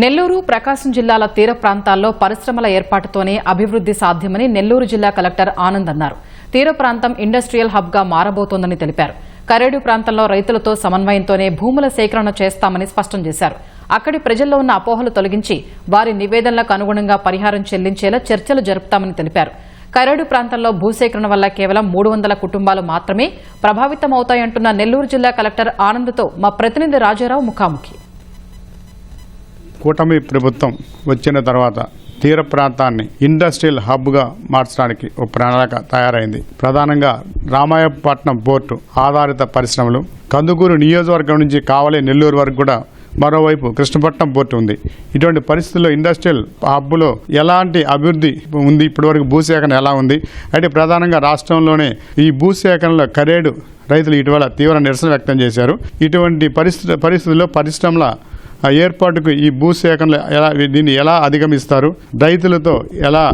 నెల్లూరు ప్రకాశం జిల్లాల తీర ప్రాంతాల్లో పరిశ్రమల ఏర్పాటుతోనే అభివృద్ది సాధ్యమని నెల్లూరు జిల్లా కలెక్టర్ ఆనంద్ అన్నారు. తీర ప్రాంతం ఇండస్ట్రియల్ హబ్గా మారబోతోందని తెలిపారు. కరేడు ప్రాంతంలో రైతులతో సమన్వయంతోనే భూముల సేకరణ చేస్తామని స్పష్టం చేశారు. అక్కడి ప్రజల్లో ఉన్న అపోహలు తొలగించి వారి నివేదనలకు అనుగుణంగా పరిహారం చెల్లించేలా చర్చలు జరుపుతామని తెలిపారు. కరేడు ప్రాంతంలో భూసేకరణ వల్ల కేవలం మూడు వందల కుటుంబాలు మాత్రమే ప్రభావితమవుతాయంటున్న నెల్లూరు జిల్లా కలెక్టర్ ఆనంద్తో మా ప్రతినిధి రాజారావు ముఖాముఖి. కూటమి ప్రభుత్వం వచ్చిన తర్వాత తీర ప్రాంతాన్ని ఇండస్ట్రియల్ హబ్గా మార్చడానికి ఒక ప్రణాళిక తయారైంది. ప్రధానంగా రామాయపట్నం పోర్టు ఆధారిత పరిశ్రమలు కందుకూరు నియోజకవర్గం నుంచి కావలి నెల్లూరు వరకు కూడా మరోవైపు కృష్ణపట్నం పోర్టు ఉంది. ఇటువంటి పరిస్థితుల్లో ఇండస్ట్రియల్ హబ్లో ఎలాంటి అభివృద్ధి ఉంది? ఇప్పటివరకు భూసేకరణ ఎలా ఉంది? అయితే ప్రధానంగా రాష్ట్రంలోనే ఈ భూసేకరణలో కరేడు రైతులు ఇటీవల తీవ్ర నిరసన వ్యక్తం చేశారు. ఇటువంటి పరిస్థితి పరిస్థితుల్లో పరిశ్రమల ఏర్పాటుకు ఈ భూసేకరణ ఎలా దీన్ని ఎలా అధిగమిస్తారు రైతులతో ఎలా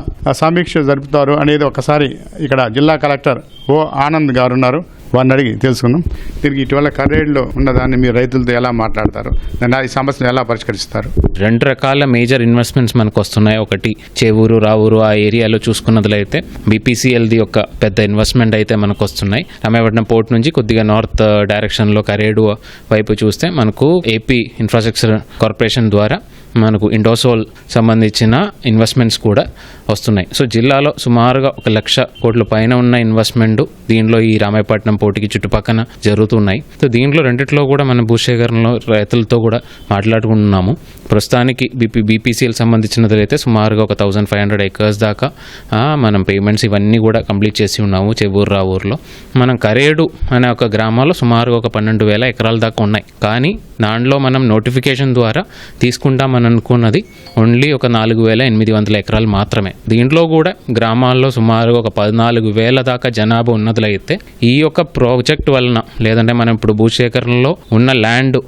సమీక్ష జరుపుతారు అనేది ఒకసారి ఇక్కడ జిల్లా కలెక్టర్ ఓ ఆనంద్ గారు ఉన్నారు. వారిని అడిగి తెలుసుకుందాం. దీనికి ఇటీవల కర్రేడులో ఉన్నదాన్ని మీరు రైతులతో ఎలా మాట్లాడతారు? దాన్ని ఈ సమస్యను ఎలా పరిష్కరిస్తారు? రెండు రకాల మేజర్ ఇన్వెస్ట్మెంట్స్ మనకు వస్తున్నాయి. ఒకటి చేవూరు రావూరు ఆ ఏరియాలో చూసుకున్నట్లయితే బీపీసీఎల్ది ఒక పెద్ద ఇన్వెస్ట్మెంట్ అయితే మనకు వస్తున్నాయి. రామాయపట్నం పోర్ట్ నుంచి కొద్దిగా నార్త్ డైరెక్షన్లో కరేడు వైపు చూస్తే మనకు ఏపీ ఇన్ఫ్రాస్ట్రక్చర్ కార్పొరేషన్ ద్వారా మనకు ఇండోసోల్ సంబంధించిన ఇన్వెస్ట్మెంట్స్ కూడా వస్తున్నాయి. సో జిల్లాలో సుమారుగా ఒక లక్ష కోట్ల పైన ఉన్న ఇన్వెస్ట్మెంట్ దీనిలో ఈ రామాయపట్నం పోటీకి చుట్టుపక్కన జరుగుతున్నాయి. సో దీంట్లో రెండిట్లో కూడా మనం భూసేకరణలో రైతులతో కూడా మాట్లాడుకుంటున్నాము. ప్రస్తుతానికి బీపీ బీపీసీఎల్ సంబంధించినది అయితే సుమారుగా ఒక థౌజండ్ ఫైవ్ హండ్రెడ్ ఎకర్స్ దాకా మనం పేమెంట్స్ ఇవన్నీ కూడా కంప్లీట్ చేసి ఉన్నాము చెవూరు ఊర్లో. మనం కరేడు అనే ఒక గ్రామంలో సుమారుగా ఒక పన్నెండు వేల ఎకరాల దాకా ఉన్నాయి. కానీ దాంట్లో మనం నోటిఫికేషన్ ద్వారా తీసుకుంటామని అనుకున్నది ఓన్లీ ఒక నాలుగు వేల ఎనిమిది వందల ఎకరాలు మాత్రమే. దీంట్లో కూడా గ్రామాల్లో సుమారు ఒక పద్నాలుగు వేల దాకా జనాభా ఉన్నదైతే ఈ యొక్క ప్రాజెక్ట్ వలన లేదంటే మనం ఇప్పుడు భూసేకరణలో ఉన్న ల్యాండ్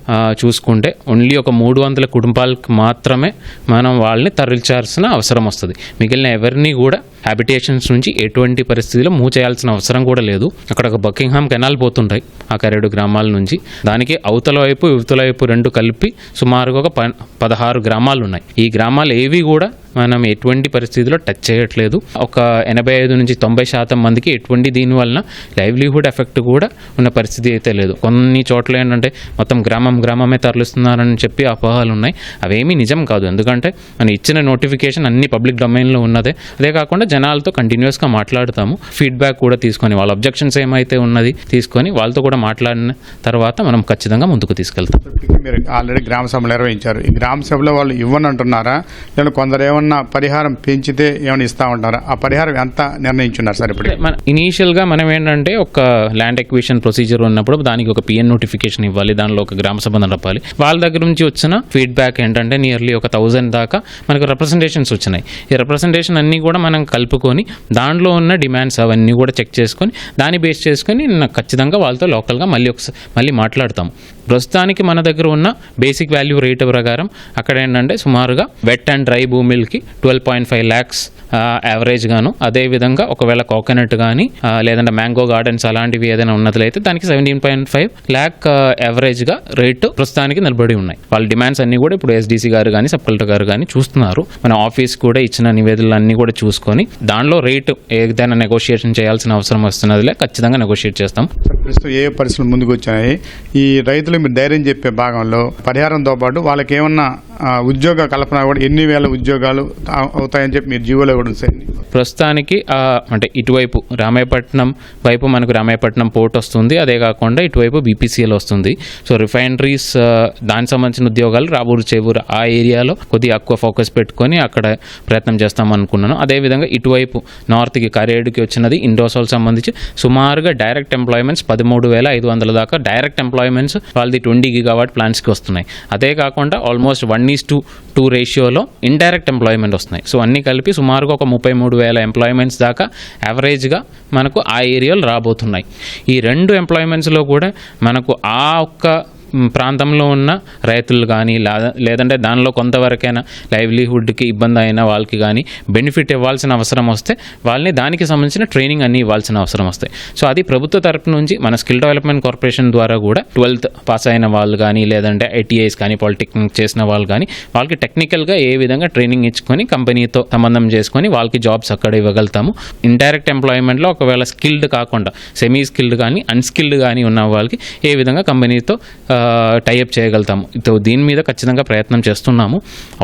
చూసుకుంటే ఓన్లీ ఒక మూడు వందల కుటుంబాలకు మాత్రమే మనం వాళ్ళని తరలించాల్సిన అవసరం వస్తుంది. మిగిలిన ఎవరిని కూడా హ్యాబిటేషన్స్ నుంచి ఎటువంటి పరిస్థితిలో మూవ్ చేయాల్సిన అవసరం కూడా లేదు. అక్కడ ఒక బకింగ్హామ్ కెనాల్ పోతుంటాయి ఆ కరేడు గ్రామాల నుంచి. దానికి అవతల వైపు ఇవతల వైపు రెండు కలిపి సుమారుగా ఒక పదహారు గ్రామాలు ఉన్నాయి ఈ గ్రామాలు ఏవి కూడా మనం ఎటువంటి పరిస్థితిలో టచ్ చేయట్లేదు. ఒక ఎనభై ఐదు నుంచి తొంభై శాతం మందికి ఎటువంటి దీనివల్ల లైవ్లీహుడ్ ఎఫెక్ట్ కూడా ఉన్న పరిస్థితి అయితే లేదు. కొన్ని చోట్ల ఏంటంటే మొత్తం గ్రామం గ్రామమే తరలిస్తున్నారని చెప్పి అపోహలు ఉన్నాయి. అవేమీ నిజం కాదు. ఎందుకంటే మనం ఇచ్చిన నోటిఫికేషన్ అన్ని పబ్లిక్ డొమైన్లో ఉన్నదే. అదే కాకుండా జనాలతో కంటిన్యూస్గా మాట్లాడుతాము. ఫీడ్బ్యాక్ కూడా తీసుకొని వాళ్ళ అబ్జెక్షన్స్ ఏమైతే ఉన్నది తీసుకొని వాళ్ళతో కూడా మాట్లాడిన తర్వాత మనం ఖచ్చితంగా ముందుకు తీసుకెళ్తాం. మీరు ఆల్రెడీ గ్రామ సభలు నిర్వహించారు. ఈ గ్రామ సభలో వాళ్ళు ఇవ్వనంటున్నారా? నేను కొందరేమో కొందరు ఏమన్నా పరిహారం పెంచితే ఏమైనా ఇస్తా ఉంటారా? ఆ పరిహారం ఎంత నిర్ణయించున్నారు సార్ ఇప్పుడు మన ఇనీషియల్గా మనం ఏంటంటే ఒక ల్యాండ్ ఎక్విషన్ ప్రొసీజర్ ఉన్నప్పుడు దానికి ఒక పిఎన్ నోటిఫికేషన్ ఇవ్వాలి దానిలో ఒక గ్రామ సభ నడపాలి వాళ్ళ దగ్గర నుంచి వచ్చిన ఫీడ్బ్యాక్ ఏంటంటే నియర్లీ ఒక థౌజండ్ దాకా మనకు రిప్రజెంటేషన్స్ వచ్చినాయి. ఈ రిప్రజెంటేషన్ అన్నీ కూడా మనం కలుపుకొని దాంట్లో ఉన్న డిమాండ్స్ అవన్నీ కూడా చెక్ చేసుకొని దాన్ని బేస్ చేసుకొని ఖచ్చితంగా వాళ్ళతో లోకల్గా మళ్ళీ ఒకసారి మళ్ళీ మాట్లాడతాము. ప్రస్తుతానికి మన దగ్గర ఉన్న బేసిక్ వాల్యూ రేట్ ప్రకారం అక్కడ ఏంటంటే సుమారుగా wet and dry భూమిలకి twelve point five lakhs average గాను. అదేవిధంగా ఒకవేళ కోకోనట్ కానీ లేదంటే మ్యాంగో గార్డెన్స్ అలాంటివి ఏదైనా ఉన్నట్లయితే దానికి సెవెంటీన్ పాయింట్ ఫైవ్ ల్యాక్ యావరేజ్గా రేటు ప్రస్తుతానికి నిలబడి ఉన్నాయి. వాళ్ళ డిమాండ్స్ అన్నీ కూడా ఇప్పుడు ఎస్డీసీ గారు కానీ సబ్ కలెక్టర్ గారు కానీ చూస్తున్నారు. మన ఆఫీస్ కూడా ఇచ్చిన నివేదికలు అన్నీ కూడా చూసుకొని దానిలో రేటు ఏదైనా నెగోషియేషన్ చేయాల్సిన అవసరం వస్తున్నదిలే ఖచ్చితంగా నెగోషియేట్ చేస్తాం. ప్రస్తుతం ఏ పరిస్థితులు ముందుకు వచ్చాయి? ఈ రైతులు మీరు ధైర్యం చెప్పే భాగంలో పరిహారంతో పాటు వాళ్ళకి ఏమన్నా ఉద్యోగ కల్పన కూడా ఎన్ని వేల ఉద్యోగాలు అవుతాయని చెప్పి మీరు జీవోలో కూడా ఉంది ప్రస్తుతానికి అంటే ఇటువైపు రామాయపట్నం వైపు మనకు రామాయపట్నం పోర్ట్ వస్తుంది. అదే కాకుండా ఇటువైపు బీపీసీఎల్ వస్తుంది. సో రిఫైనరీస్ దానికి సంబంధించిన ఉద్యోగాలు రాబూరు చేవూరు ఆ ఏరియాలో కొద్దిగా ఎక్కువ ఫోకస్ పెట్టుకొని అక్కడ ప్రయత్నం చేస్తాం అనుకున్నాను. అదేవిధంగా ఇటువైపు నార్త్కి కరేడుకి వచ్చినది ఇండోసాల్ సంబంధించి సుమారుగా డైరెక్ట్ ఎంప్లాయ్మెంట్స్ పది పదమూడు వేల ఐదు వందల దాకా డైరెక్ట్ ఎంప్లాయ్మెంట్స్ వాళ్ళది ట్వంటీ గిగావాట్ ప్లాన్స్కి వస్తున్నాయి. అదే కాకుండా almost one is to two రేషియోలో ఇండైరెక్ట్ ఎంప్లాయ్మెంట్ వస్తున్నాయి. సో అన్నీ కలిపి సుమారుగా ఒక ముప్పై మూడు వేల ఎంప్లాయ్మెంట్స్ దాకా యావరేజ్గా మనకు ఆ ఏరియాలో రాబోతున్నాయి. ఈ రెండు ఎంప్లాయ్మెంట్స్లో కూడా మనకు ఆ ఒక్క ప్రాంతంలో ఉన్న రైతులు కానీ లేదంటే దానిలో కొంతవరకైనా లైవ్లీహుడ్కి ఇబ్బంది అయిన వాళ్ళకి కానీ బెనిఫిట్ ఇవ్వాల్సిన అవసరం వస్తే వాళ్ళని దానికి సంబంధించిన ట్రైనింగ్ అన్ని ఇవ్వాల్సిన అవసరం వస్తాయి. సో అది ప్రభుత్వ తరపు నుంచి మన స్కిల్ డెవలప్మెంట్ కార్పొరేషన్ ద్వారా కూడా ట్వెల్త్ పాస్ అయిన వాళ్ళు కానీ లేదంటే ఐటీఐస్ కానీ పాలిటెక్నిక్ చేసిన వాళ్ళు కానీ వాళ్ళకి టెక్నికల్గా ఏ విధంగా ట్రైనింగ్ ఇచ్చుకొని కంపెనీతో సంబంధం చేసుకొని వాళ్ళకి జాబ్స్ అక్కడ ఇవ్వగలుగుతాము. ఇండైరెక్ట్ ఎంప్లాయ్మెంట్లో ఒకవేళ స్కిల్డ్ కాకుండా సెమీ స్కిల్డ్ కానీ అన్స్కిల్డ్ కానీ ఉన్న వాళ్ళకి ఏ విధంగా కంపెనీతో టైఅప్ చేయగలుగుతాము. దీని మీద ఖచ్చితంగా ప్రయత్నం చేస్తున్నాము.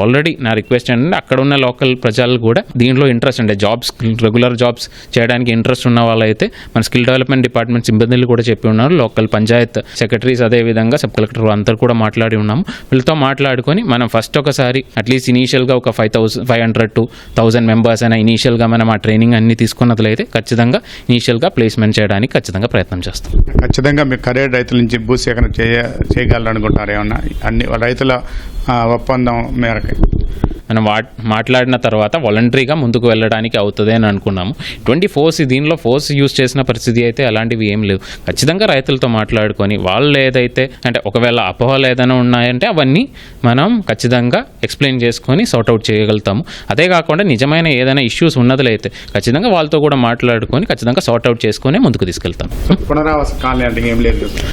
ఆల్రెడీ నా రిక్వెస్ట్ ఏంటంటే అక్కడ ఉన్న లోకల్ ప్రజలు కూడా దీంట్లో ఇంట్రెస్ట్ అంటే జాబ్స్ రెగ్యులర్ జాబ్స్ చేయడానికి ఇంట్రెస్ట్ ఉన్న వాళ్ళైతే మన స్కిల్ డెవలప్మెంట్ డిపార్ట్మెంట్ సిబ్బందులు కూడా చెప్పి ఉన్నారు. లోకల్ పంచాయత్ సెక్రటరీస్ అదే విధంగా సబ్ కలెక్టర్ అందరూ కూడా మాట్లాడి ఉన్నాము. వీళ్ళతో మాట్లాడుకొని మనం ఫస్ట్ ఒకసారి అట్లీస్ట్ ఇనీషియల్గా ఒక five thousand five hundred to thousand members అయినా ఇనీషియల్గా మనం ఆ ట్రైనింగ్ అన్ని తీసుకున్నట్లయితే ఖచ్చితంగా ఇనీషియల్గా ప్లేస్మెంట్ చేయడానికి ఖచ్చితంగా ప్రయత్నం చేస్తాం. ఖచ్చితంగా మీ కరేడ్ రైతుల నుంచి భూసేకరణ చేయ చేయగలరనుకుంటున్నారు ఏమన్నా? అన్ని రైతుల ఒప్పందం మేరకు. మనం మాట్లాడిన తర్వాత వాలంటరీగా ముందుకు వెళ్ళడానికి అవుతుంది అని అనుకున్నాము. ట్వంటీ ఫోర్స్ దీనిలో ఫోర్స్ యూస్ చేసిన పరిస్థితి అయితే అలాంటివి ఏం లేవు. ఖచ్చితంగా రైతులతో మాట్లాడుకొని వాళ్ళు ఏదైతే అంటే ఒకవేళ అపోహలు ఏదైనా ఉన్నాయంటే అవన్నీ మనం ఖచ్చితంగా ఎక్స్ప్లెయిన్ చేసుకొని సార్ట్అవుట్ చేయగలుగుతాము. అదే కాకుండా నిజమైన ఏదైనా ఇష్యూస్ ఉన్నదులైతే ఖచ్చితంగా వాళ్ళతో కూడా మాట్లాడుకొని ఖచ్చితంగా సార్ట్అవుట్ చేసుకొని ముందుకు తీసుకెళ్తాం.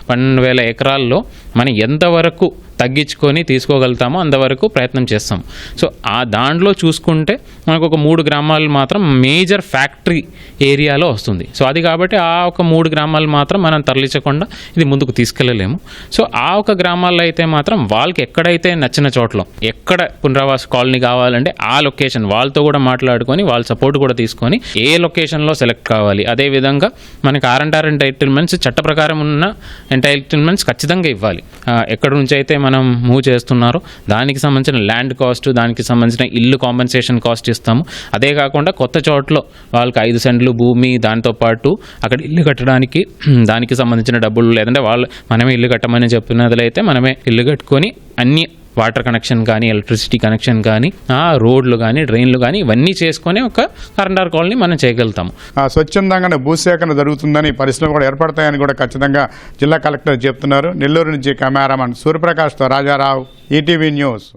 పన్నెండు వేల ఎకరాల్లో మనం ఎంతవరకు తగ్గించుకొని తీసుకోగలుగుతామో అంతవరకు ప్రయత్నం చేస్తాం. సో ఆ దాంట్లో చూసుకుంటే మనకు ఒక మూడు గ్రామాలు మాత్రం మేజర్ ఫ్యాక్టరీ ఏరియాలో వస్తుంది. సో అది కాబట్టి ఆ ఒక మూడు గ్రామాలు మాత్రం మనం తరలించకుండా ఇది ముందుకు తీసుకెళ్ళలేము. సో ఆ ఒక గ్రామాల్లో అయితే మాత్రం వాళ్ళకి ఎక్కడైతే నచ్చిన చోట్ల ఎక్కడ పునరావాస కాలనీ కావాలంటే ఆ లొకేషన్ వాళ్ళతో కూడా మాట్లాడుకొని వాళ్ళ సపోర్ట్ కూడా తీసుకొని ఏ లొకేషన్లో సెలెక్ట్ కావాలి. అదే విధంగా మనకి ఆర్ అండ్ ఆర్ ఎంటైటిల్మెంట్స్ చట్ట ప్రకారం ఉన్న ఎంటైటిల్మెంట్స్ ఖచ్చితంగా ఇవ్వాలి. ఎక్కడి ఎక్కడ నుంచి అయితే మనం మూవ్ చేస్తున్నారో. దానికి సంబంధించిన ల్యాండ్ కాస్ట్ దానికి సంబంధించిన ఇల్లు కాంపెన్సేషన్ కాస్ట్ ఇస్తాము. అదే కాకుండా కొత్త చోట్ల వాళ్ళకి ఐదు సెంట్లు భూమి దాంతోపాటు అక్కడ ఇల్లు కట్టడానికి దానికి సంబంధించిన డబ్బులు లేదంటే వాళ్ళు మనమే ఇల్లు కట్టమని చెప్పినట్లయితే మనమే ఇల్లు కట్టుకొని అన్ని వాటర్ కనెక్షన్ కానీ ఎలక్ట్రిసిటీ కనెక్షన్ కానీ ఆ రోడ్లు కానీ డ్రైన్లు కానీ ఇవన్నీ చేసుకొని ఒక కరెంటార్ కాలనీ మనం చేయగలుగుతాము. ఆ, స్వచ్ఛందంగానే భూసేకరణ జరుగుతుందని పరిశ్రమలు కూడా ఏర్పడతాయని కూడా ఖచ్చితంగా జిల్లా కలెక్టర్ చెప్తున్నారు. నెల్లూరు నుంచి కెమెరామన్ సూర్యప్రకాష్తో రాజారావు ఈటీవీ న్యూస్.